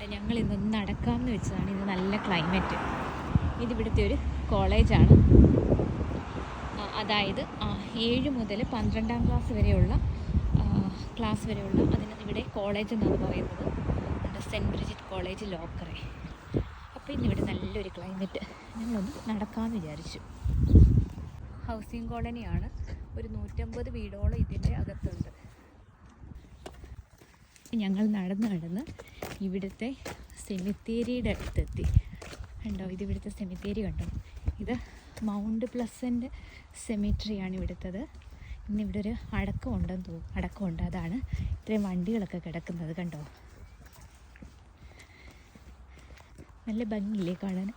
കണ്ട ഞങ്ങൾ ഇന്നൊന്ന് നടക്കാമെന്ന് വെച്ചതാണ് ഇത് നല്ല ക്ലൈമറ്റ് ഇതിവിടുത്തെ ഒരു കോളേജാണ്. അതായത് ഏഴ് മുതൽ പന്ത്രണ്ടാം ക്ലാസ് വരെയുള്ള ക്ലാസ് വരെയുള്ള അതിന് ഇവിടെ കോളേജ് എന്നാണ് പറയുന്നത്. സെന്റ് ബ്രിജിറ്റ് കോളേജ് ലോക്കറെ. അപ്പോൾ ഇന്നിവിടെ നല്ലൊരു ക്ലൈമറ്റ് ഞങ്ങളൊന്ന് നടക്കാമെന്ന് വിചാരിച്ചു. ഹൗസിംഗ് കോളനിയാണ് ഒരു നൂറ്റമ്പത് വീടോളം ഇതിന്റെ അകത്തുണ്ട്. ഞങ്ങൾ നടന്ന് നടന്ന് ഇവിടുത്തെ സെമിത്തേരിയുടെ അടുത്തെത്തി. കണ്ടോ? ഇത് ഇവിടുത്തെ സെമിത്തേരി കണ്ടോ? ഇത് മൗണ്ട് പ്ലസന്റ് സെമിറ്ററിയാണ് ഇവിടുത്തത്. ഇന്നിവിടെ ഒരു അടക്കമുണ്ടെന്ന് തോന്നുന്നു. അടക്കമുണ്ട്. അതാണ് ഇത്രയും വണ്ടികളൊക്കെ കിടക്കുന്നത് കണ്ടോ? നല്ല ഭംഗിയില്ലേ കാണാൻ?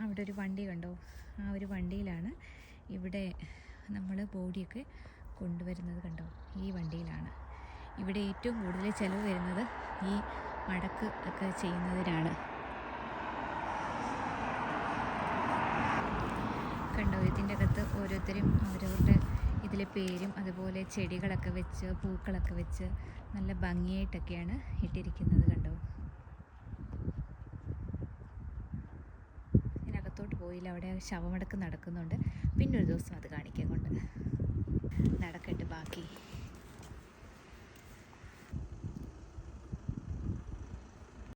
അവിടെ ഒരു വണ്ടി കണ്ടോ? ആ ഒരു വണ്ടിയിലാണ് ഇവിടെ നമ്മൾ ബോഡിയൊക്കെ കൊണ്ടുവരുന്നത് കണ്ടോ? ഈ വണ്ടിയിലാണ്. ഇവിടെ ഏറ്റവും കൂടുതൽ ചിലവ് വരുന്നത് ഈ മടക്ക് ഒക്കെ ചെയ്യുന്നതിനാണ്. കണ്ടോ? ഇതിന്റെ അകത്ത് ഓരോരുത്തരും അവരവരുടെ ഇതിലെ പേരും അതുപോലെ ചെടികളൊക്കെ വെച്ച് പൂക്കളൊക്കെ വെച്ച് നല്ല ഭംഗിയായിട്ടൊക്കെയാണ് ഇട്ടിരിക്കുന്നത് കണ്ടോ? ഇതിനകത്തോട്ട് പോയില്ല. അവിടെ ശവമടക്ക് നടക്കുന്നുണ്ട്. പിന്നെ ഒരു ദിവസം അത് കാണിക്കാൻ കൊണ്ട്. നടക്കട്ടെ.